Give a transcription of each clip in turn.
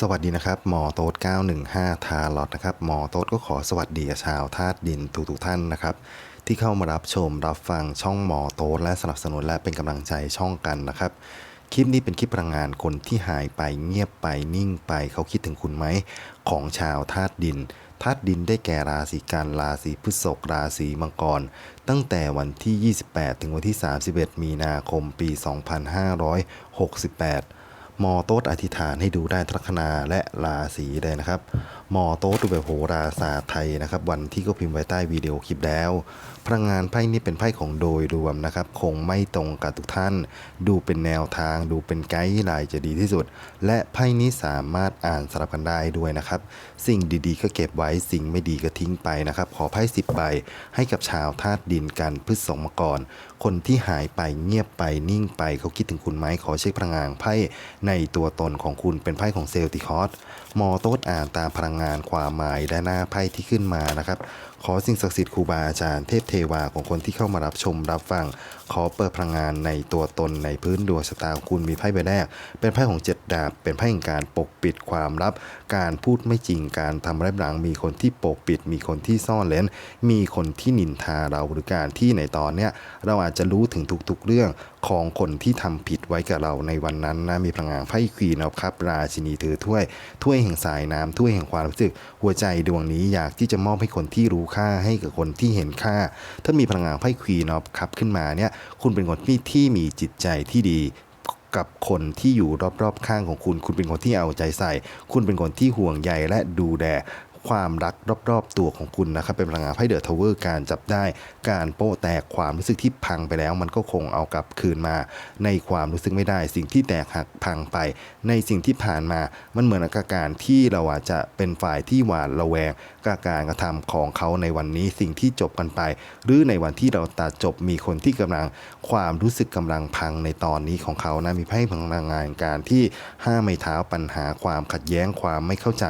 สวัสดีนะครับหมอโต๊ด915 ทาลอตนะครับหมอโต๊ดก็ขอสวัสดีชาวธาตุดินทุกๆท่านนะครับ ที่เข้ามารับชมรับฟังช่องหมอโต๊ดและสนับสนุนและเป็นกำลังใจช่องกันนะครับ คลิปนี้เป็นคลิปพลังงานคนที่หายไปเงียบไปนิ่งไปเขาคิดถึงคุณไหม ของชาวธาตุดินธาตุดินได้แก่ราศีกันราศีพฤษภราศีมังกร ตั้งแต่วันที่ 28 ถึงวันที่ 31 มีนาคมปี 2568 มอโต๊ดอธิษฐานให้ดูได้ทัคนาและราศีเลยนะครับ มอโต๊ดดูแบบโหราศาสตร์ไทยนะครับ วันที่ก็พิมพ์ไว้ใต้วิดีโอคลิปแล้ว พลังงานไพ่นี้เป็นไพ่ของโดยรวมนะครับ คงไม่ตรงกับทุกท่าน ดูเป็นแนวทาง ดูเป็นไกด์ไลน์จะดีที่สุด และไพ่นี้สามารถอ่านสลับกันได้ด้วยนะครับ สิ่งดีๆ ก็เก็บไว้สิ่งไม่ดีก็ทิ้งไปนะครับ ขอไพ่สิบใบให้กับชาวธาตุดินกันพฤษภมกรคนที่หายไปเงียบไปนิ่งไปเขาคิดถึงคุณไหมขอเช็คพลังงานไพ่ในตัวตนของคุณเป็นไพ่ของเซลติคอส มอโต้ดอ่านตามพลังงานความหมายและหน้าไพ่ที่ขึ้นมานะครับ ขอสิ่งศักดิ์สิทธิ์ครูบาอาจารย์เทพเทวาของคนที่เข้ามารับชมรับฟัง ขอเปิดพลังงานในตัวตนในพื้นดวงชะตาคุณมีไพ่ใบแรก เป็นไพ่ของเจ็ดดาบ เป็นไพ่แห่งการปกปิดความลับ การพูดไม่จริงการทำร้ายหลัง มีคนที่ปกปิด มีคนที่ซ่อนเล้นมีคนที่นินทาเราหรือการที่ในตอนเนี้ยเราอาจจะรู้ถึงทุกๆเรื่องของคนที่ทำผิดไว้กับเราในวันนั้นนะมีพลังงานไพ่ควีนออฟคัพราชินีถือถ้วยถ้วยแห่งสายน้ำถ้วยแห่งความรู้สึก หัวใจดวงนี้อยากที่จะมอบให้คนที่รู้ค่าให้กับคนที่เห็นค่า ถ้ามีพลังงานไพ่ควีนอฟคับขึ้นมาเนี่ยคุณเป็นคนที่ที่มีจิตใจที่ดีกับคนที่อยู่รอบๆข้างของคุณ คุณเป็นคนที่เอาใจใส่ คุณเป็นคนที่ห่วงใยและดูแล ความรักรอบๆตัวของคุณนะครับเป็นพลังงานไพ่เดอะทาวเวอร์การจับได้การโป้แตกความรู้สึกที่พังไปแล้ว มันก็คงเอากลับคืนมา ในความรู้สึกไม่ได้ สิ่งที่แตกหักพังไป ในสิ่งที่ผ่านมามันเหมือนกับการที่เราอาจจะเป็นฝ่ายที่หวาดระแวงกับการกระทำของเขาในวันนี้สิ่งที่จบกันไป หรือในวันที่เราตัดจบมีคนที่กำลังความรู้สึกกำลังพังในตอนนี้ของเขานะมีไพ่พลังงานการที่ห้าไม้เท้าปัญหาความขัดแย้งความไม่เข้าใจ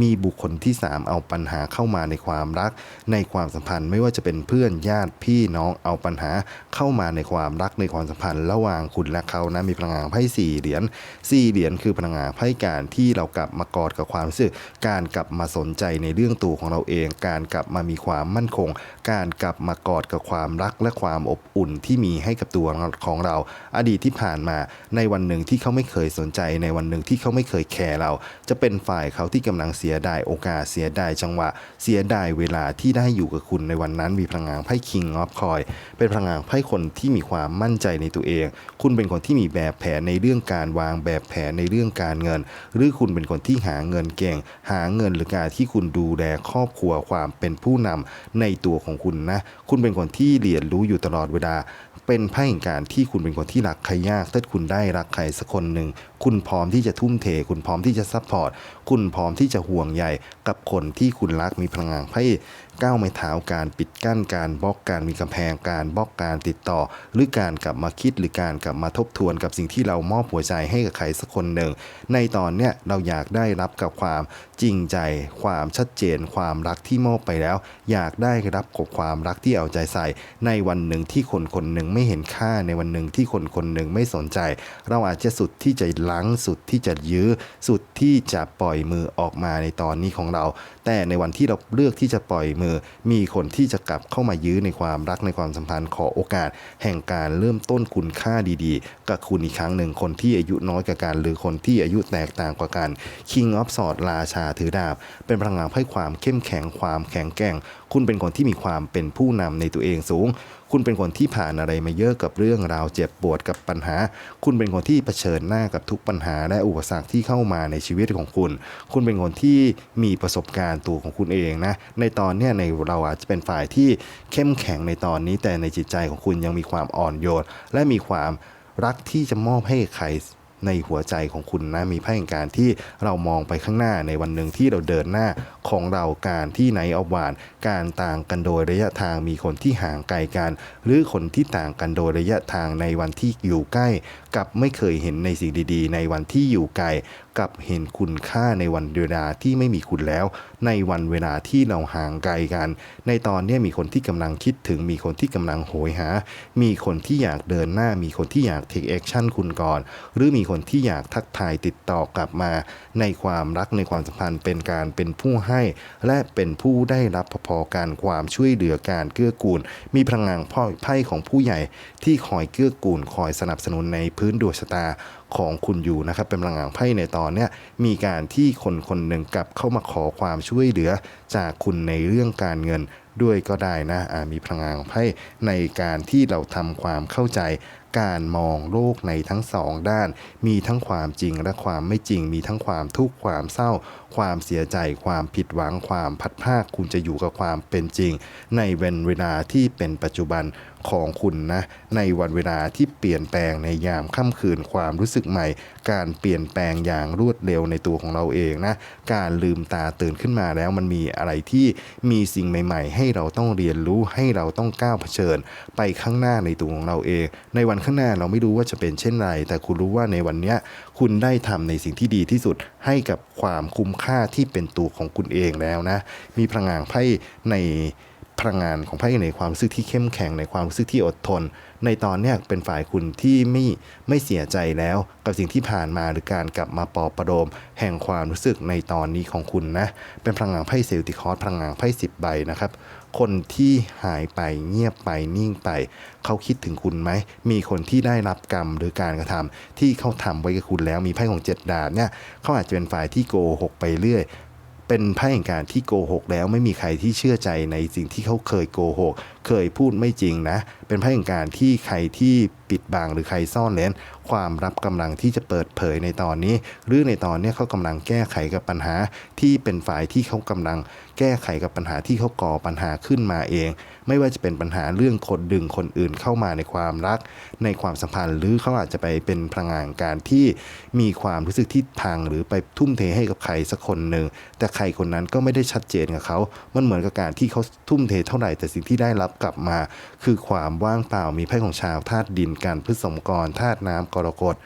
มีบุคคลที่สามเอาปัญหาเข้ามาในความรัก ในความสัมพันธ์ไม่ว่าจะเป็นเพื่อนญาติพี่น้องเอาปัญหาเข้ามาในความรักในความสัมพันธ์ ระหว่างคุณและเขานะมีพลังงานไพ่สี่เหรียญสี่เหรียญคือพลังงานไพ่การที่เรากลับมากอดกับความรู้สึกการกลับมาสนใจในเรื่องตัวของเราเอง การกลับมามีความมั่นคง การกลับมากอดกับความรักและความอบอุ่นที่มีให้กับตัวของเรา อดีตที่ผ่านมาในวันหนึ่งที่เขาไม่เคยสนใจในวันหนึ่งที่เขาไม่เคยแคร์เรา จะเป็นฝ่ายเขาที่กำลังเสียดายโอกาสเสียยดายจังหวะ เสียดายเวลาที่ได้อยู่กับคุณในวันนั้น มีพลังงานไพ่ King of Coin เป็นพลังงานไพ่คนที่มีความมั่นใจในตัวเอง คุณเป็นคนที่มีแบบแผนในเรื่องการวางแบบแผนในเรื่องการเงิน หรือคุณเป็นคนที่หาเงินเก่ง หาเงินหรือการที่คุณดูแลครอบครัวความเป็นผู้นำในตัวของคุณนะ คุณเป็นคนที่เรียนรู้อยู่ตลอดเวลา เป็นไพ่แห่งการที่คุณเป็นคนที่รักใครยากถ้าคุณได้รักใครสักคนหนึ่งคุณพร้อมที่จะทุ่มเท คุณพร้อมที่จะซัพพอร์ตคุณพร้อมที่จะห่วงใยกับคนที่คุณรักมีพลังงานไพ่ ก้าวไม้เท้าการปิดกั้นการบล็อกการมีกำแพงการบล็อกการติดต่อ หรือการกลับมาคิดหรือการกลับมาทบทวนกับสิ่งที่เรามอบหัวใจให้กับใครสักคนหนึ่ง ในตอนเนี้ยเราอยากได้รับกับความจริงใจ ความชัดเจน ความรักที่มอบไปแล้ว อยากได้รับกับความรักที่เอาใจใส่ ในวันหนึ่งที่คนคนหนึ่งไม่เห็นค่าในวันหนึ่งที่คนคนหนึ่งไม่สนใจ เราอาจจะสุดที่จะล้างสุดที่จะยื้อ สุดที่จะปล่อยมือออกมาในตอนนี้ของเรา แต่ในวันที่เราเลือกที่จะปล่อยมือมีคนที่จะกลับเข้ามายื้อในความรักในความสัมพันธ์ขอโอกาส แห่งการเริ่มต้นคุณค่าดีๆ กับคุณอีกครั้งหนึ่งคนที่อายุน้อยกว่ากัน หรือคนที่อายุแตกต่างกว่ากัน King of Swords ราชาถือดาบ เป็นพลังงานให้ความเข้มแข็งความแข็งแกร่ง คุณเป็นคนที่มีความเป็นผู้นำในตัวเองสูงคุณเป็นคนที่ผ่านอะไรมาเยอะกับเรื่องราวเจ็บปวดกับปัญหา คุณเป็นคนที่เผชิญหน้ากับทุกปัญหา และอุปสรรคที่เข้ามาในชีวิตของคุณ คุณเป็นคนที่มีประสบการณ์ตัวของคุณเองนะ ในตอนเนี้ยในเราอาจจะเป็นฝ่ายที่เข้มแข็งในตอนนี้ แต่ในจิตใจของคุณยังมีความอ่อนโยน และมีความรักที่จะมอบให้ใคร ในหัวใจของคุณนะมีไพ่แห่งการที่เรามองไปข้างหน้าในวันหนึ่งที่เราเดินหน้าของเราการที่ไหนเอาหวานการต่างกันโดยระยะทางมีคนที่ห่างไกลกัน หรือคนที่ต่างกันโดยระยะทางในวันที่อยู่ใกล้ กับไม่เคยเห็นในสิ่งดี ๆ ในวันที่อยู่ไกล กับเห็นคุณค่าในวันเวลาที่ไม่มีคุณแล้ว ในวันเวลาที่เราห่างไกลกัน ในตอนนี้มีคนที่กำลังคิดถึงมีคนที่กำลังโหยหา มีคนที่อยากเดินหน้า มีคนที่อยาก take action คุณก่อน หรือมีคนที่อยากทักทายติดต่อกลับมา ในความรักในความสัมพันธ์เป็นการเป็นผู้ให้ และเป็นผู้ได้รับพอๆการความช่วยเหลือการเกื้อกูล มีพลังงานพ่อไพ่ของผู้ใหญ่ที่คอยเกื้อกูลคอยสนับสนุนในพื้นดวงชะตาของคุณอยู่นะครับเป็นพลังงานไพ่ในตอนเนี้ยมีการที่คนคนหนึ่งกลับเข้ามาขอความช่วยเหลือจากคุณในเรื่องการเงินด้วยก็ได้นะมีพลังงานไพ่ในการที่เราทำความเข้าใจ การมองโลกในทั้งสองด้าน มีทั้งความจริงและความไม่จริง มีทั้งความทุกข์ความเศร้า ความเสียใจ ความผิดหวังความพัดภาคคุณจะอยู่กับความเป็นจริง ในวันเวลาที่เป็นปัจจุบันของคุณนะในวันเวลาที่เปลี่ยนแปลงในยามค่ำคืนความรู้สึกใหม่ การเปลี่ยนแปลงอย่างรวดเร็วในตัวของเราเองนะการลืมตาตื่นขึ้นมาแล้วมันมีอะไรที่มีสิ่งใหม่ ๆ ให้เราต้องเรียนรู้ให้เราต้องก้าวเผชิญ ไปข้างหน้าในตัวของเราเอง ในวันข้างหน้าเราไม่รู้ว่าจะเป็นเช่นไร แต่คุณรู้ว่าในวันนี้คุณได้ทำในสิ่งที่ดีที่สุดให้กับความคุ้มค่าที่เป็นตัวของคุณเองแล้วนะ มีพลังงานไพ่ใน พลังงานของไพ่ในความรู้สึกที่เข้มแข็งในความรู้สึกที่อดทน ในตอนเนี้ยเป็นฝ่ายคุณที่ไม่ไม่เสียใจแล้วกับสิ่งที่ผ่านมาหรือการกลับมาปอบประโลมแห่งความรู้สึกในตอนนี้ของคุณนะเป็นพลังงานไพ่เซลติคอสพลังงานไพ่สิบใบนะครับคนที่หายไปเงียบไปนิ่งไป เขาคิดถึงคุณไหม มีคนที่ได้รับกรรมหรือการกระทำที่เขาทำไว้กับคุณแล้วมีไพ่ของเจ็ดดาบเนี่ยเขาอาจจะเป็นฝ่ายที่โกหกไปเรื่อย เป็นไพ่แห่งการที่โกหกแล้วไม่มีใครที่เชื่อใจในสิ่งที่เขาเคยโกหก เคยพูดไม่จริงนะ เป็นไพ่แห่งการที่ใครที่ปิดบังหรือใครซ่อนเล้น ความรับกำลังที่จะเปิดเผยในตอนนี้ หรือในตอนนี้เขากำลังแก้ไขกับปัญหา ที่เป็นฝ่ายที่เขากำลังแก้ไขกับปัญหาที่เขาก่อปัญหาขึ้นมาเอง ไม่ว่าจะเป็นปัญหาเรื่องคนดึงคนอื่นเข้ามาในความรัก ในความสัมพันธ์ หรือเขาอาจจะไปเป็นพลังงานการที่มีความรู้สึกที่พังหรือไปทุ่มเทให้กับใครสักคนหนึ่งแต่ใครคนนั้นก็ไม่ได้ชัดเจนกับเขา มันเหมือนกับการที่เขาทุ่มเทเท่าไหร่แต่สิ่งที่ได้รับกลับมา คือความว่างเปล่ามีไพ่ของชาวธาตุดินกันพฤษมกรธาตุน้ำกรกฎ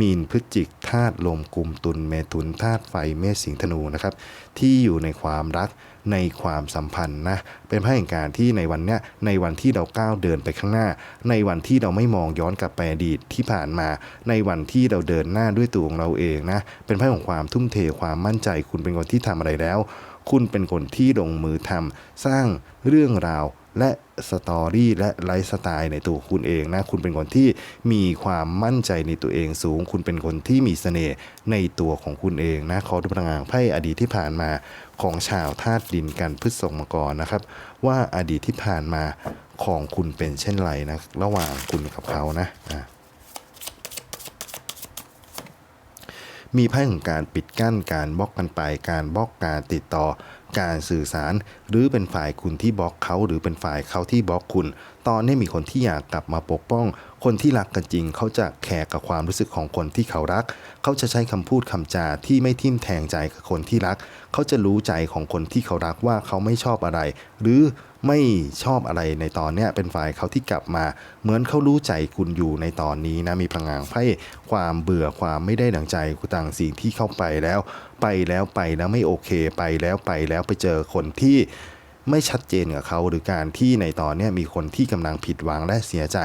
มีนพฤศจิกธาตุลมกุมตุลเมถุนธาตุไฟเมษสิงธนูนะครับที่อยู่ในความรักในความสัมพันธ์นะเป็นพระแห่งการที่ในวันเนี้ยในวันที่เราก้าวเดินไปข้างหน้า ในวันที่เราไม่มองย้อนกลับไปอดีตที่ผ่านมา ในวันที่เราเดินหน้าด้วยตัวของเราเองนะเป็นพระของความทุ่มเทความมั่นใจ คุณเป็นคนที่ทำอะไรแล้ว คุณเป็นคนที่ลงมือทำสร้างเรื่องราว และสตอรี่และไลฟ์สไตล์ในตัวคุณเองนะ คุณเป็นคนที่มีความมั่นใจในตัวเองสูง คุณเป็นคนที่มีเสน่ห์ในตัวของคุณเองนะ ขอดูพลังงานไพ่อดีตที่ผ่านมาของชาวธาตุดินกันพฤษภมกรนะครับ ว่าอดีตที่ผ่านมาของคุณเป็นเช่นไรนะ ระหว่างคุณกับเขานะะมีไพ่ของการปิดกั้นการบล็อกกันไป การบล็อกการติดต่อ การสื่อสาร หรือเป็นฝ่ายคุณที่บล็อกเขาหรือเป็นฝ่ายเขาที่บล็อกคุณ ตอนนี้มีคนที่อยากกลับมาปกป้อง คนที่รักกันจริง เขาจะแคร์กับความรู้สึกของคนที่เขารัก เขาจะใช้คำพูดคำจาที่ไม่ทิ่มแทงใจกับคนที่รัก เขาจะรู้ใจของคนที่เขารักว่าเขาไม่ชอบอะไร หรือ ไม่ชอบอะไรในตอนเนี้ยเป็นฝ่ายเขาที่กลับมา เหมือนเขารู้ใจคุณอยู่ในตอนนี้นะมีพลังงานไพ่ความเบื่อความไม่ได้ดังใจคุณต่างสิ่งที่เข้าไปแล้ว ไปแล้วไปแล้วไม่โอเคไปแล้วไปแล้วไปเจอคนที่ ไม่ชัดเจนกับเขาหรือการที่ในตอนนี้มีคนที่กำลังผิดหวังและเสียใจ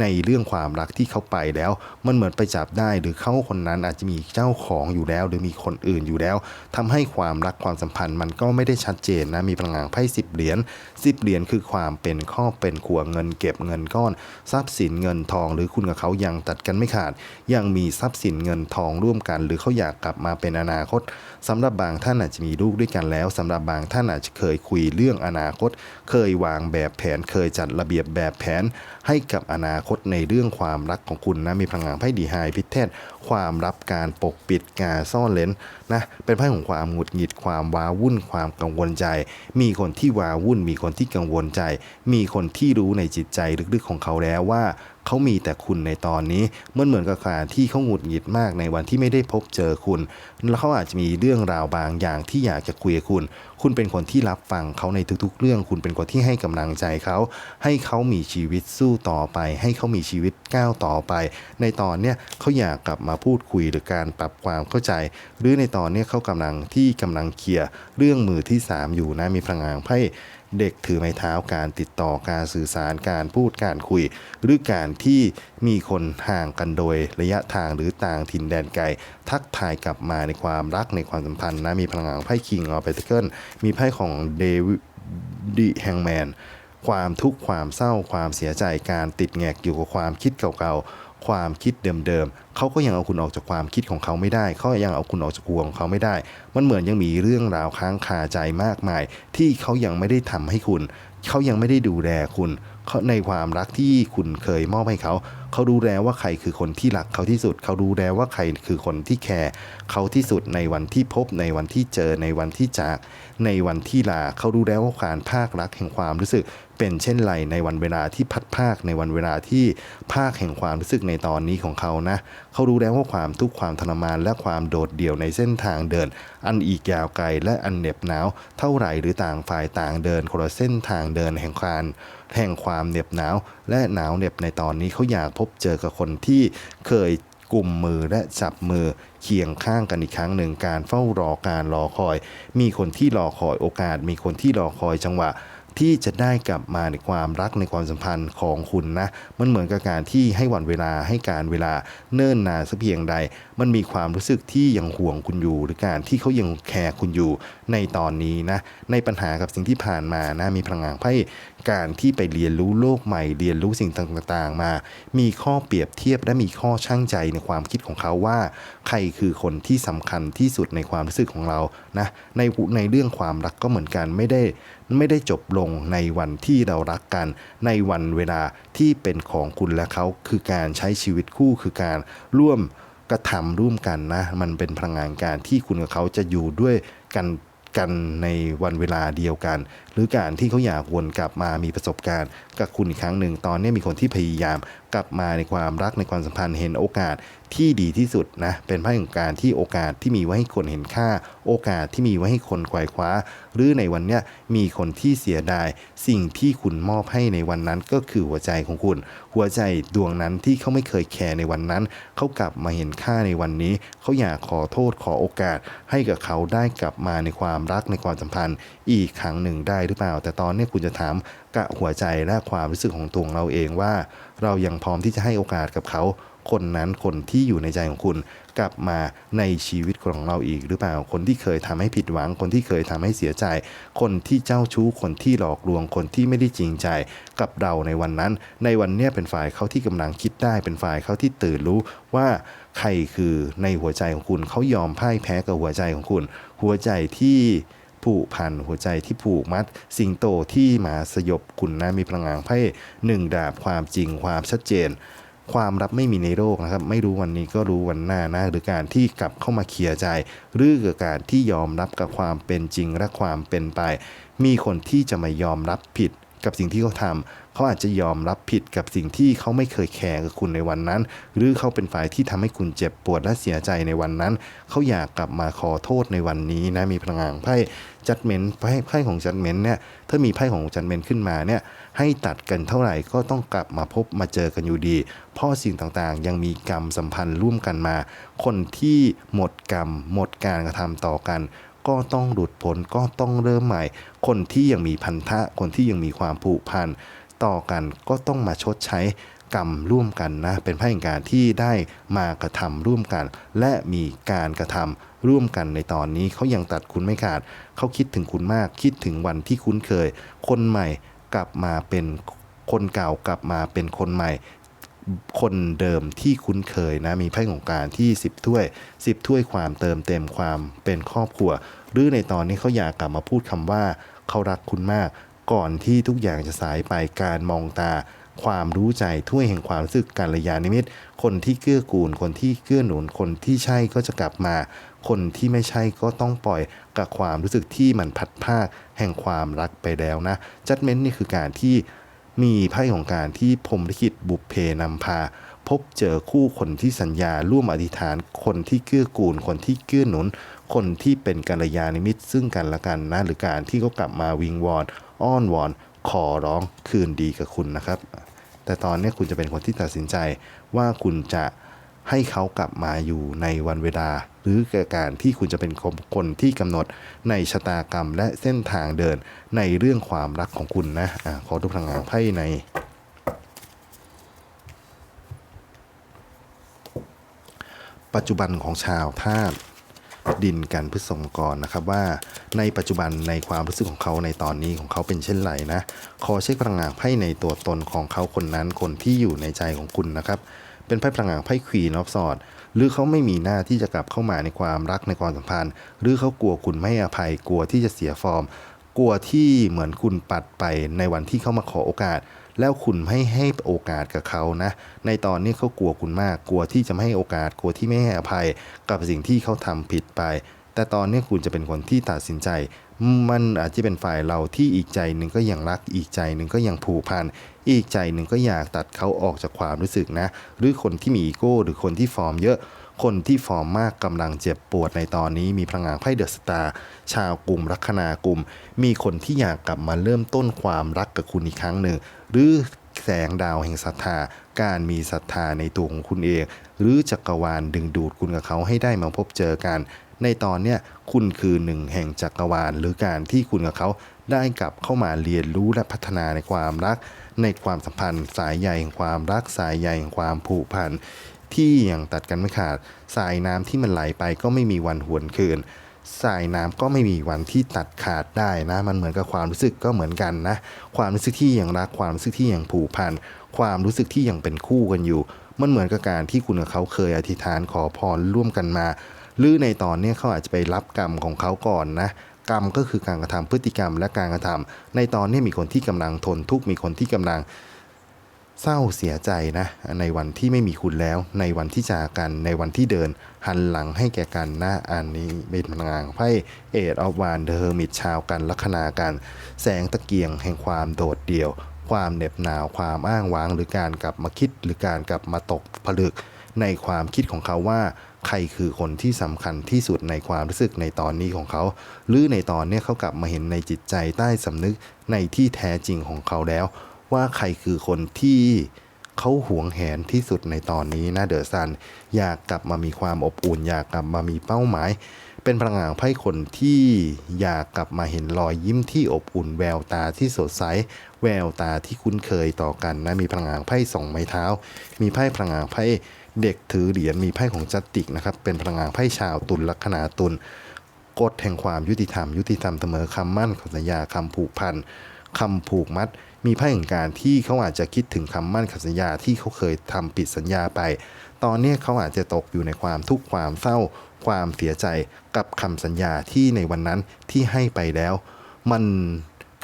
ในเรื่องความรักที่เขาไปแล้ว มันเหมือนไปจับได้หรือเขาคนนั้นอาจจะมีเจ้าของอยู่แล้ว หรือมีคนอื่นอยู่แล้วทำให้ความรักความสัมพันธ์ มันก็ไม่ได้ชัดเจนนะมีพลังงานไพ่สิบเหรียญสิบเหรียญคือความเป็นครอบเป็นครัวเงินเก็บเงินก้อน ทรัพย์สินเงินทอง หรือคุณกับเขายังตัดกันไม่ขาด ยังมีทรัพย์สินเงินทองร่วมกัน หรือเขาอยากกลับมาเป็นอนาคตสำหรับบางท่านอาจจะมีลูกด้วยกันแล้วสำหรับบางท่านอาจจะเคยคุยเรื่องอนาคต เคยวางแบบแผนเคยจัดระเบียบแบบแผน ให้กับอนาคตในเรื่องความรักของคุณนะมีพลังงานไพ่ดีไฮพิเทศความรับการปกปิดการซ่อนเลนนะเป็นไพ่ของความหงุดหงิดความว้าวุ่นความกังวลใจ มีคนที่ว้าวุ่น มีคนที่กังวลใจ มีคนที่รู้ในจิตใจลึกๆของเขาแล้วว่า เขามีแต่คุณในตอนนี้มันเหมือนกับการที่เขาหงุดหงิดมากในวันที่ไม่ได้พบเจอคุณ แล้วเขาอาจจะมีเรื่องราวบางอย่างที่อยากจะคุยกับคุณ คุณเป็นคนที่รับฟังเขาในทุกๆ เรื่อง คุณเป็นคนที่ให้กำลังใจเขาให้เขามีชีวิตสู้ต่อไป ให้เขามีชีวิตก้าวต่อไป ในตอนเนี้ยเขาอยากกลับมาพูดคุยหรือการปรับความเข้าใจ หรือในตอนเนี้ยเขากำลังที่กำลังเคลียร์เรื่องมือที่สามอยู่นะมีพลังงานไพ่ เด็กถือไม้เท้าการติดต่อการสื่อสารการพูดการคุย หรือการที่มีคนห่างกันโดยระยะทางหรือต่างถิ่นแดนไกล ทักทายกลับมาในความรักในความสัมพันธ์นะมีพลังงานไพ่คิงออฟเปเทิลมีไพ่ของเดวิดดิแฮงแมนความทุกข์ความเศร้าความเสียใจการติดแงกอยู่กับความคิดเก่าๆ ความคิดเดิมๆเขาก็ยังเอาคุณออกจากความคิดของเขาไม่ได้เขายังเอาคุณออกจากหัวของเขาไม่ได้ มันเหมือนยังมีเรื่องราวค้างคาใจมากมาย ที่เขายังไม่ได้ทำให้คุณ เขายังไม่ได้ดูแลคุณในความรักที่คุณเคยมอบให้เขา เขาดูแล้วว่าใครคือคนที่รักเขาที่สุด เขาดูแล้วว่าใครคือคนที่แคร์เขาที่สุดในวันที่พบในวันที่เจอในวันที่จากในวันที่ลาเขาดูแล้วว่าการภาครักแห่งความรู้สึกเป็นเช่นไรในวันเวลาที่พัดภาคในวันเวลาที่ภาคแห่งความรู้สึกในตอนนี้ของเขานะ เขารู้แล้วว่าความทุกข์ความทรมานและความโดดเดี่ยวในเส้นทางเดิน อันอีกยาวไกลและอันเหน็บหนาว เท่าไหร่หรือต่างฝ่ายต่างเดินคนละเส้นทางเดินแห่งความ แห่งความเหน็บหนาว และหนาวเหน็บในตอนนี้เขาอยากพบเจอกับคนที่เคยกลุ่มมือและจับมือเคียงข้างกันอีกครั้งหนึ่งการเฝ้ารอการรอคอย มีคนที่รอคอยโอกาส มีคนที่รอคอยจังหวะ ที่จะได้กลับมาในความรักในความสัมพันธ์ของคุณนะ มันเหมือนกับการที่ให้วันเวลาให้การเวลาเนิ่นนานสักเพียงใด มันมีความรู้สึกที่ยังห่วงคุณอยู่ หรือการที่เขายังแคร์คุณอยู่ในตอนนี้นะ ในปัญหากับสิ่งที่ผ่านมานะมีพลังงานไพ่การที่ไปเรียนรู้โลกใหม่ เรียนรู้สิ่งต่างๆ มา มีข้อเปรียบเทียบและมีข้อช่างใจในความคิดของเขาว่า ใครคือคนที่สำคัญที่สุดในความรู้สึกของเรานะในในเรื่องความรักก็เหมือนกันไม่ได้ไม่ได้จบลงในวันที่เรารักกัน ในวันเวลาที่เป็นของคุณและเขาคือการใช้ชีวิตคู่คือการร่วมกระทำร่วมกันนะ มันเป็นพลังงานการที่คุณกับเขาจะอยู่ด้วยกันกันในวันเวลาเดียวกัน หรือการที่เขาอยากวนกลับมามีประสบการณ์ กับคุณอีกครั้งหนึ่งตอนนี้มีคนที่พยายามกลับมาในความรักในความสัมพันธ์เห็นโอกาสที่ดีที่สุดนะเป็นไพ่ของการที่โอกาสที่มีไว้ให้คนเห็นค่า โอกาสที่มีไว้ให้คนไขว่คว้า หรือในวันเนี้ยมีคนที่เสียดาย สิ่งที่คุณมอบให้ในวันนั้นก็คือหัวใจของคุณ หัวใจดวงนั้นที่เขาไม่เคยแคร์ในวันนั้น เขากลับมาเห็นค่าในวันนี้ เขาอยากขอโทษขอโอกาส ให้กับเขาได้กลับมาในความรักในความสัมพันธ์ อีกครั้งหนึ่งได้หรือเปล่า แต่ตอนนี้คุณจะถามกะหัวใจและความรู้สึกของตัวเราเองว่า เรายังพร้อมที่จะให้โอกาสกับเขา คนนั้นคนที่อยู่ในใจของคุณ กลับมาในชีวิตของเราอีกหรือเปล่า คนที่เคยทำให้ผิดหวัง คนที่เคยทำให้เสียใจ คนที่เจ้าชู้คนที่หลอกลวงคนที่ไม่ได้จริงใจ กับเราในวันนั้น ในวันนี้เป็นฝ่ายเขาที่กำลังคิดได้เป็นฝ่ายเขาที่ตื่นรู้ว่าใครคือในหัวใจของคุณเขายอมพ่ายแพ้กับหัวใจของคุณ หัวใจที่ ผูพันหัวใจที่ผูกมัด สิงโตที่มาสยบคุณนะมีพลังงานไพ่หนึ่งดาบความจริงความชัดเจน ความรับไม่มีในโลกนะครับ ไม่รู้วันนี้ก็รู้วันหน้านะหรือการที่กลับเข้ามาเคลียร์ใจ หรือกับการที่ยอมรับกับความเป็นจริงและความเป็นไป มีคนที่จะมายอมรับผิดกับสิ่งที่เขาทำ เขาอาจจะยอมรับผิดกับสิ่งที่เขาไม่เคยแคร์กับคุณในวันนั้น หรือเขาเป็นฝ่ายที่ทำให้คุณเจ็บปวดและเสียใจในวันนั้น เขาอยากกลับมาขอโทษในวันนี้นะมีพลังงานไพ่จัดเมนไพ่ไพ่ของจัดเมนเนี่ยถ้ามีไพ่ของจัดเมนขึ้นมาเนี่ยให้ตัดกันเท่าไหร่ก็ต้องกลับมาพบมาเจอกันอยู่ดีเพราะสิ่งต่างๆ ยังมีกรรมสัมพันธ์ร่วมกันมา คนที่หมดกรรม หมดการกระทำต่อกันก็ต้องหลุดพ้นก็ต้องเริ่มใหม่ คนที่ยังมีพันธะ คนที่ยังมีความผูกพัน ต่อกันก็ต้องมาชดใช้กรรมร่วมกันนะ เป็นพ่แห่งการที่ได้มากระทำร่วมกัน และมีการกระทำร่วมกันในตอนนี้เขายังตัดคุณไม่ขาด เขาคิดถึงคุณมาก คิดถึงวันที่คุ้นเคย คนใหม่กลับมาเป็นคนเก่ากลับมาเป็นคนใหม่ คนเดิมที่คุ้นเคยนะ มีไพ่ของการที่ 10 ถ้วย 10 ถ้วยความเติมเต็มความเป็นครอบครัว หรือในตอนนี้เขาอยากกลับมาพูดคำว่าเขารักคุณมาก ก่อนที่ทุกอย่างจะสายไปการมองตา ความรู้ใจถ้วยแห่งความรู้สึกการระยานิมิต คนที่เกื้อกูล คนที่เกื้อหนุน คนที่ใช่ก็จะกลับมา คนที่ไม่ใช่ก็ต้องปล่อยกับความรู้สึกที่มันพัดภาคแห่งความรักไปแล้วนะจัดเม้นนี่คือการที่มีไพ่ของการที่พรมลิขิตบุพเพนำพา พบเจอคู่คนที่สัญญาร่วมอธิษฐาน คนที่เกื้อกูล คนที่เกื้อหนุน คนที่เป็นกัลยาณมิตรซึ่งกันและกันนะหรือการที่เขากลับมาวิงวอน อ้อนวอน ขอร้องคืนดีกับคุณนะครับ แต่ตอนนี้คุณจะเป็นคนที่ตัดสินใจว่าคุณจะให้เขากลับมาอยู่ในวันเวลา หรือการที่คุณจะเป็นคนที่กำหนดในชะตากรรมและเส้นทางเดินในเรื่องความรักของคุณนะอะขอดูพลังงานไพ่ในปัจจุบันของชาวธาตุ ดินกันพฤษภกรนะครับว่าในปัจจุบันในความรู้สึกของเขาในตอนนี้ของเขาเป็นเช่นไรนะขอเช็คพลังงานไพ่ในตัวตนของเขาคนนั้นคนที่อยู่ในใจของคุณนะครับเป็นไพ่พลังงานไพ่ควีนออฟสอดหรือเขาไม่มีหน้าที่จะกลับเข้ามาในความรักในความสัมพันธ์ หรือเขากลัวคุณไม่อภัยกลัวที่จะเสียฟอร์ม กลัวที่เหมือนคุณปัดไปในวันที่เขามาขอโอกาส แล้วคุณไม่ให้โอกาสกับเขานะ ในตอนนี้เขากลัวคุณมาก กลัวที่จะไม่ให้โอกาส กลัวที่ไม่ให้อภัย กับสิ่งที่เขาทำผิดไป แต่ตอนนี้คุณจะเป็นคนที่ตัดสินใจ มันอาจจะเป็นฝ่ายเราที่อีกใจหนึ่งก็ยังรัก อีกใจหนึ่งก็ยังผูกพัน อีกใจหนึ่งก็อยากตัดเขาออกจากความรู้สึกนะ หรือคนที่มีอีโก้ หรือคนที่ฟอร์มเยอะ คนที่ฟอร์มมากกำลังเจ็บปวดในตอนนี้มีพลังงานไพ่เดอะสตาร์ชาวกลุ่มลัคนากลุ่ม มีคนที่อยากกลับมาเริ่มต้นความรักกับคุณอีกครั้งหนึ่ง หรือแสงดาวแห่งศรัทธา การมีศรัทธาในตัวของคุณเอง หรือจักรวาลดึงดูดคุณกับเขาให้ได้มาพบเจอกัน ในตอนเนี้ยคุณคือหนึ่งแห่งจักรวาล หรือการที่คุณกับเขาได้กลับเข้ามาเรียนรู้และพัฒนาในความรัก ในความสัมพันธ์ สายใยแห่งความรักสายใยแห่งความผูกพัน ที่ยังตัดกันไม่ขาด สายน้ำที่มันไหลไปก็ไม่มีวันหวนคืน สายน้ำก็ไม่มีวันที่ตัดขาดได้นะ มันเหมือนกับความรู้สึกก็เหมือนกันนะ ความรู้สึกที่ยังรัก ความรู้สึกที่ยังผูกพัน ความรู้สึกที่ยังเป็นคู่กันอยู่ มันเหมือนกับการที่คุณกับเขาเคยอธิษฐานขอพรร่วมกันมา หรือในตอนนี้เขาอาจจะไปรับกรรมของเขาก่อนนะกรรมก็คือการกระทำพฤติกรรมและการกระทำในตอนนี้มีคนที่กำลังทนทุกข์มีคนที่กำลัง เศร้าเสียใจนะ ในวันที่ไม่มีคุณแล้ว ในวันที่จากกันในวันที่เดิน หันหลังให้แก่กันนะอันนี้เป็นพลังงานไพ่เอดออฟวานเดอร์มิดชาวกันลัคนากัน แสงตะเกียงแห่งความโดดเดี่ยว ความเหน็บหนาวความอ้างว้างหรือการกลับมาคิดหรือการกลับมาตกผลึก ในความคิดของเขาว่า ใครคือคนที่สำคัญที่สุดในความรู้สึกในตอนนี้ของเขา หรือในตอนนี้เขากลับมาเห็นในจิตใจใต้สำนึกในที่แท้จริงของเขาแล้ว ว่าใครคือคนที่เขาหวงแหนที่สุดในตอนนี้นะเดอะซัน อยากกลับมามีความอบอุ่น อยากกลับมามีเป้าหมาย เป็นพลังงานไพ่คนที่อยากกลับมาเห็นรอยยิ้มที่อบอุ่น แววตาที่สดใส แววตาที่คุ้นเคยต่อกันนะมีพลังงานไพ่สองไม้เท้า มีไพ่พลังงานไพ่เด็กถือเหรียญมีไพ่ของจัตติกนะครับเป็นพลังงานไพ่ชาวตุลลัคนาตุลกฎแห่งความยุติธรรม ยุติธรรมเสมอคำมั่นคำสัญญาคำผูกพันคำผูกมัด มีไพ่แห่งการที่เขาอาจจะคิดถึงคำมั่นคำสัญญาที่เขาเคยทำผิดสัญญาไป ตอนนี้เขาอาจจะตกอยู่ในความทุกข์ความเศร้า ความเสียใจกับคำสัญญาที่ในวันนั้นที่ให้ไปแล้ว มัน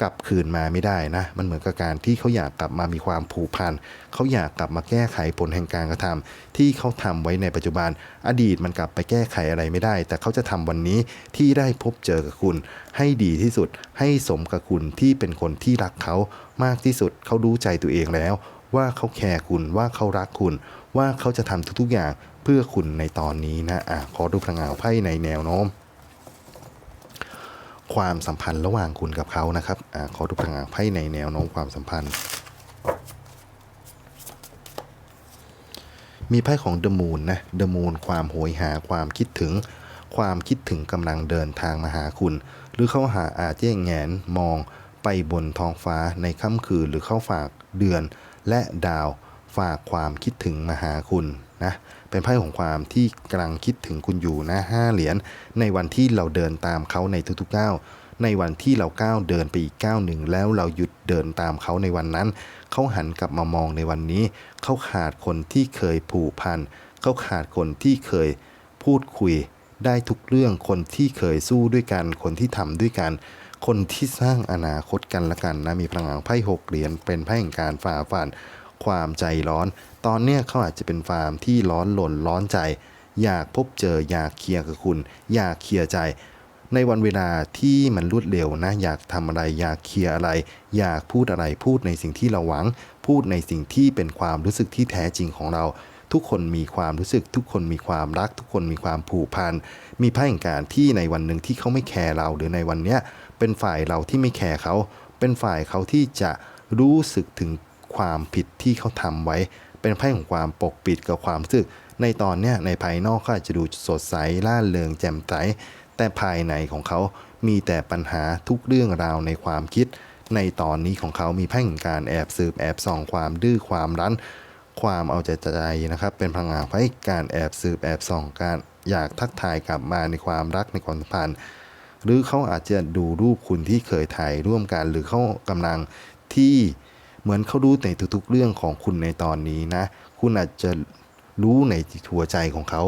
กลับคืนมาไม่ได้นะ มันเหมือนกับการที่เขาอยากกลับมามีความผูกพันเขาอยากกลับมาแก้ไขผลแห่งการกระทำที่เขาทำไว้ในปัจจุบัน อดีตมันกลับไปแก้ไขอะไรไม่ได้ แต่เขาจะทำวันนี้ที่ได้พบเจอกับคุณ ให้ดีที่สุด ให้สมกับคุณที่เป็นคนที่รักเขามากที่สุดเขารู้ใจตัวเองแล้ว ว่าเขาแคร์คุณว่าเขารักคุณ ว่าเขาจะทำทุกๆอย่างเพื่อคุณในตอนนี้นะอะขอดูพลังงานไพ่ในแนวโน้ม ความสัมพันธ์ระหว่างคุณกับเขานะครับอขอดูพลังไพ่ในแนวโน้มความสัมพันธ์ มีไพ่ของเดอะมูนนะเดอะมูนความโหยหาความคิดถึง ความคิดถึงกำลังเดินทางมาหาคุณ หรือเขาหาอาจจะแงนมองไปบนท้องฟ้าในค่ำคืนหรือเข้าฝากเดือนและดาวฝากความคิดถึงมาหาคุณนะ เป็นไพ่ของความที่กำลังคิดถึงคุณอยู่นะห้าเหรียญในวันที่เราเดินตามเขาในทุกๆก้าวในวันที่เราก้าวเดินไปอีกก้าวหนึ่งแล้วเราหยุดเดินตามเขาในวันนั้น เขาหันกลับมามองในวันนี้ เขาขาดคนที่เคยผูกพันเขาขาดคนที่เคยพูดคุย ได้ทุกเรื่องคนที่เคยสู้ด้วยกัน คนที่ทำด้วยกัน คนที่สร้างอนาคตกันละกันนะมีพลังงานไพ่หกเหรียญเป็นไพ่แห่งการฝ่าฟัน ความใจร้อน ตอนเนี้ยเขาอาจจะเป็นฟาร์มที่ร้อนหล่นร้อนใจ อยากพบเจออยากเคลียร์กับคุณ อยากเคลียร์ใจ ในวันเวลาที่มันรวดเร็วนะอยากทำอะไร อยากเคลียร์อะไร อยากพูดอะไรพูดในสิ่งที่เราหวัง พูดในสิ่งที่เป็นความรู้สึกที่แท้จริงของเราทุกคนมีความรู้สึก ทุกคนมีความรัก ทุกคนมีความผูกพัน มีไพ่แห่งการที่ในวันหนึ่งที่เขาไม่แคร์เราหรือในวันเนี้ยเป็นฝ่ายเราที่ไม่แคร์เขา เป็นฝ่ายเขาที่จะรู้สึกถึง ความผิดที่เขาทำไว้ เป็นไพ่ของความปกปิดกับความรู้สึก ในตอนเนี้ยในภายนอกเขาอาจจะดูสดใสล่าเริงแจ่มใสแต่ภายในของเขา มีแต่ปัญหาทุกเรื่องราวในความคิด ในตอนนี้ของเขามีแพ่งแห่งการแอบสืบแอบส่องความดื้อความรั้น ความเอาใจใจนะครับ เป็นพลังงานให้การแอบสืบแอบส่องการอยากทักทายกลับมาในความรักในความสัมพันธ์หรือเขาอาจจะดูรูปคุณที่เคยถ่ายร่วมกัน หรือเขากำลังที่ เหมือนเขารู้ในทุกๆเรื่องของคุณในตอนนี้นะ คุณอาจจะรู้ในหัวใจของเขา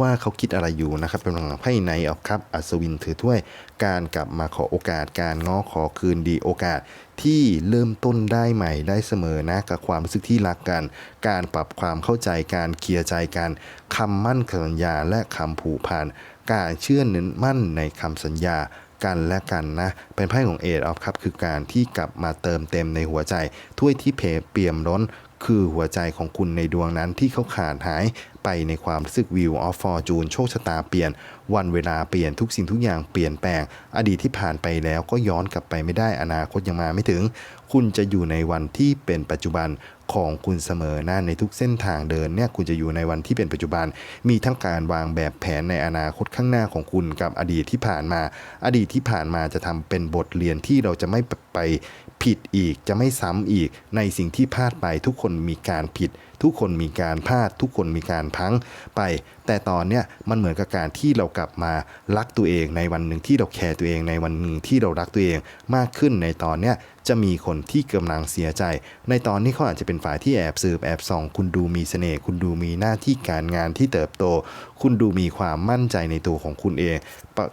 ว่าเขาคิดอะไรอยู่นะครับ เป็นพลังงานไพ่ในออฟครับ อัศวินถือถ้วย การกลับมาขอโอกาส การง้อขอคืนดีโอกาสที่เริ่มต้นได้ใหม่ได้เสมอนะกับความรู้สึกที่รักกัน การปรับความเข้าใจการเคลียร์ใจกันคำมั่นสัญญาและคำผูกพันการเชื่อเน้นมั่นในคำสัญญา กันและกันนะ เป็นไพ่ของเอทออฟครับคือการที่กลับมาเติมเต็มในหัวใจถ้วยที่เพเปี่ยมล้น คือหัวใจของคุณในดวงนั้นที่เขาขาดหายไปในความรู้สึกวิวออฟฟอร์จูนโชคชะตาเปลี่ยน วันเวลาเปลี่ยนทุกสิ่งทุกอย่างเปลี่ยนแปลง อดีตที่ผ่านไปแล้วก็ย้อนกลับไปไม่ได้อนาคตยังมาไม่ถึง คุณจะอยู่ในวันที่เป็นปัจจุบันของคุณเสมอหน้าในทุกเส้นทางเดินเนี่ยคุณจะอยู่ในวันที่เป็นปัจจุบัน มีทั้งการวางแบบแผนในอนาคตข้างหน้าของคุณกับอดีตที่ผ่านมา อดีตที่ผ่านมาจะทำเป็นบทเรียนที่เราจะไม่ไป ผิดอีกจะไม่ซ้ำอีกในสิ่งที่พลาดไปทุกคนมีการผิด ทุกคนมีการพลาด ทุกคนมีการพังไปแต่ตอนเนี้ยมันเหมือนกับการที่เรากลับมารักตัวเองในวันหนึ่งที่เราแคร์ตัวเองในวันหนึ่งที่เรารักตัวเองมากขึ้นในตอนเนี้ยจะมีคนที่กำลังเสียใจ ในตอนนี้เขาอาจจะเป็นฝ่ายที่แอบสืบแอบส่อง คุณดูมีเสน่ห์คุณดูมีหน้าที่การงานที่เติบโต คุณดูมีความมั่นใจในตัวของคุณเอง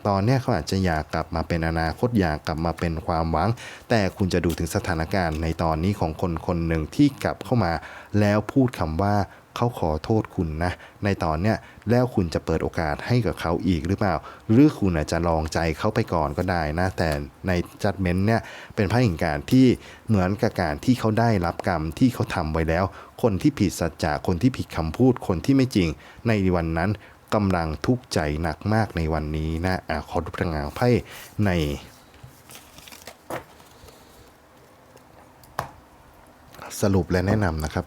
ตอนเนี้ยเขาอาจจะอยากกลับมาเป็นอนาคตอยากกลับมาเป็นความหวัง แต่คุณจะดูถึงสถานการณ์ในตอนนี้ของคนคนหนึ่งที่กลับเข้ามา แล้วพูดคำว่า เขาขอโทษคุณนะ ในตอนเนี้ยแล้วคุณจะเปิดโอกาสให้กับเขาอีกหรือเปล่า หรือคุณอาจจะลองใจเขาไปก่อนก็ได้นะ แต่ในจัดเม้นต์เนี่ยเป็นพระหิงการที่เหมือนกับการที่เขาได้รับกรรมที่เขาทำไว้แล้ว คนที่ผิดสัจจะคนที่ผิดคำพูดคนที่ไม่จริง ในวันนั้นกำลังทุกข์ใจหนักมากในวันนี้นะอะขอดูพลังงานไพ่ในสรุปและแนะนำนะครับ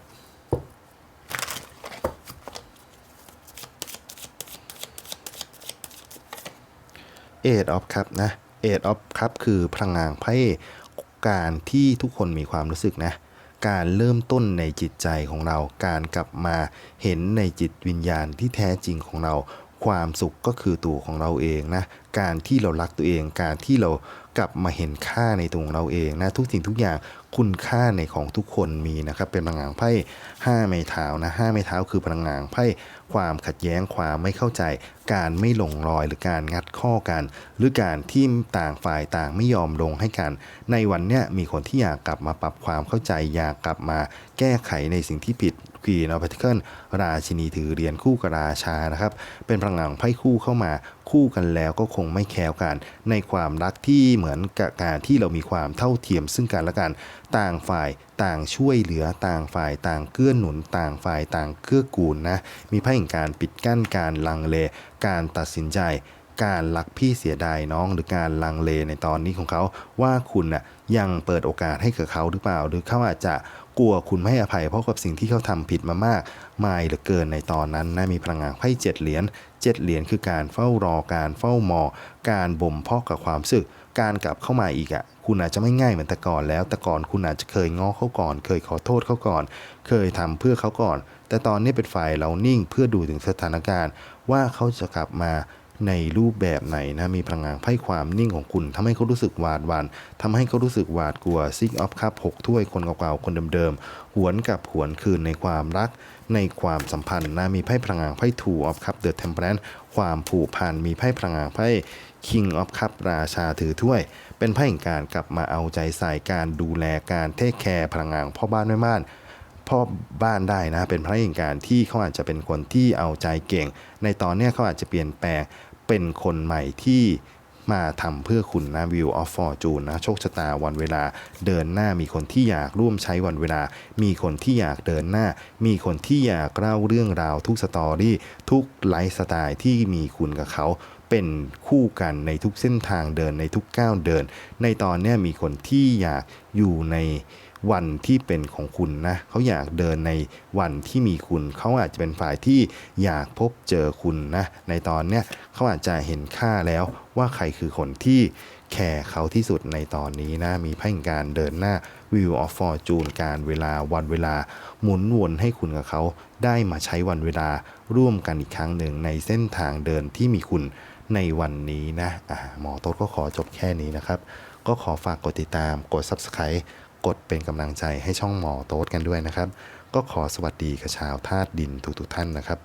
เอทออฟครับนะเอทออฟครับคือพลังงานไพ่การที่ทุกคนมีความรู้สึกนะ การเริ่มต้นในจิตใจของเรา การกลับมาเห็นในจิตวิญญาณที่แท้จริงของเรา ความสุขก็คือตัวของเราเองนะ การที่เรารักตัวเอง การที่เรา กลับมาเห็นค่าในตัวของเราเองนะทุกสิ่งทุกอย่างคุณค่าในของทุกคนมีนะครับเป็นพลังงานไพ่ห้าไม้เท้านะห้าไม้เท้าคือพลังงานไพ่ความขัดแย้งความไม่เข้าใจ การไม่ลงรอยหรือการงัดข้อกัน หรือการที่ต่างฝ่ายต่างไม่ยอมลงให้กัน ในวันเนี้ยมีคนที่อยากกลับมาปรับความเข้าใจอยากกลับมาแก้ไขในสิ่งที่ผิดคีนอ f พ e ทิเคิลราชินีถือเหรียญคู่กับราชานะครับเป็นพลังงานไพ่คู่เข้ามาคู่กันแล้วก็คงไม่แคล้วกันในความรักที่เหมือนกับการที่เรามีความเท่าเทียมซึ่งกันและกัน ต่างฝ่ายต่างช่วยเหลือต่างฝ่ายต่างเกื้อหนุน ต่างฝ่ายต่างเกื้อกูลนะมีไพ่แห่งการปิดกั้นการลังเล การตัดสินใจการรักพี่เสียดายน้องหรือการลังเลในตอนนี้ของเขา ว่าคุณน่ะยังเปิดโอกาสให้กับเขาหรือเปล่า หรือเขาอาจจะ กลัวคุณไม่ให้อภัยเพราะกับสิ่งที่เขาทำผิดมามากมายเหลือเกินในตอนนั้นนะมีพลังงานไพ่เจ็ดเหรียญเจ็ดเหรียญคือการเฝ้ารอการเฝ้ามอ การบ่มเพาะกับความรู้สึก การกลับเข้ามาอีกอะ่ะคุณอาจจะไม่ง่ายเหมือนแต่ก่อนแล้วแต่ก่อนคุณอาจจะเคยง้อเขาก่อน เคยขอโทษเขาก่อน เคยทำเพื่อเขาก่อน แต่ตอนนี้เป็นฝ่ายเรานิ่งเพื่อดูถึงสถานการณ์ว่าเขาจะกลับมา ในรูปแบบไหนนะมีพลังงานไพ่ความนิ่งของคุณทำให้เขารู้สึกหวาดหวัน่นทำให้เขารู้สึกหวาดกลัวซิกออฟคัพหกถ้วยคนเก่าๆคนเดิมๆหวนกับหวนคืนในความรัก ในความสัมพันธ์นะมีไพ่พลังงานไพ่ทูออฟคัพเดอะเทมเพลนความผูกพันมีไพ่พลังงานไพ่ King of Cup ราชาถือถ้วย เป็นไพ่แห่งการกลับมาเอาใจใส่การดูแลการเทคแคร์พลังงานพ่อบ้านแม่บ้านพ่อบ้านได้นะ เป็นพระแห่งการที่เขาอาจจะเป็นคนที่เอาใจเก่ง ในตอนนี้เขาอาจจะเปลี่ยนแปลง เป็นคนใหม่ที่มาทำเพื่อคุณนะ View of Fortune นะโชคชะตาวันเวลาเดินหน้ามีคนที่อยากร่วมใช้วันเวลา มีคนที่อยากเดินหน้า มีคนที่อยากเล่าเรื่องราวทุกสตอรี่ทุกไลฟ์สไตล์ที่มีคุณกับเขาเป็นคู่กันในทุกเส้นทางเดินในทุกก้าวเดิน ในตอนนี้มีคนที่อยากอยู่ใน วันที่เป็นของคุณนะเขาอยากเดินในวันที่มีคุณ เขาอาจจะเป็นฝ่ายที่อยากพบเจอคุณนะในตอนเนี้ยเขาอาจจะเห็นค่าแล้วว่าใครคือคนที่แคร์เขาที่สุดในตอนนี้นะ มีพ่แห่งการเดินหน้า View of Fortune การเวลาวันเวลา หมุนวนให้คุณกับเขา ได้มาใช้วันเวลาร่วมกันอีกครั้งหนึ่งในเส้นทางเดินที่มีคุณในวันนี้นะอ่าหมอโต๊ดก็ขอจบแค่นี้นะครับ ก็ขอฝากกดติดตามกด Subscribe กดเป็นกำลังใจให้ช่องหมอโต๊ดกันด้วยนะครับ ก็ขอสวัสดีกับชาวธาตุดินทุกๆท่านนะครับ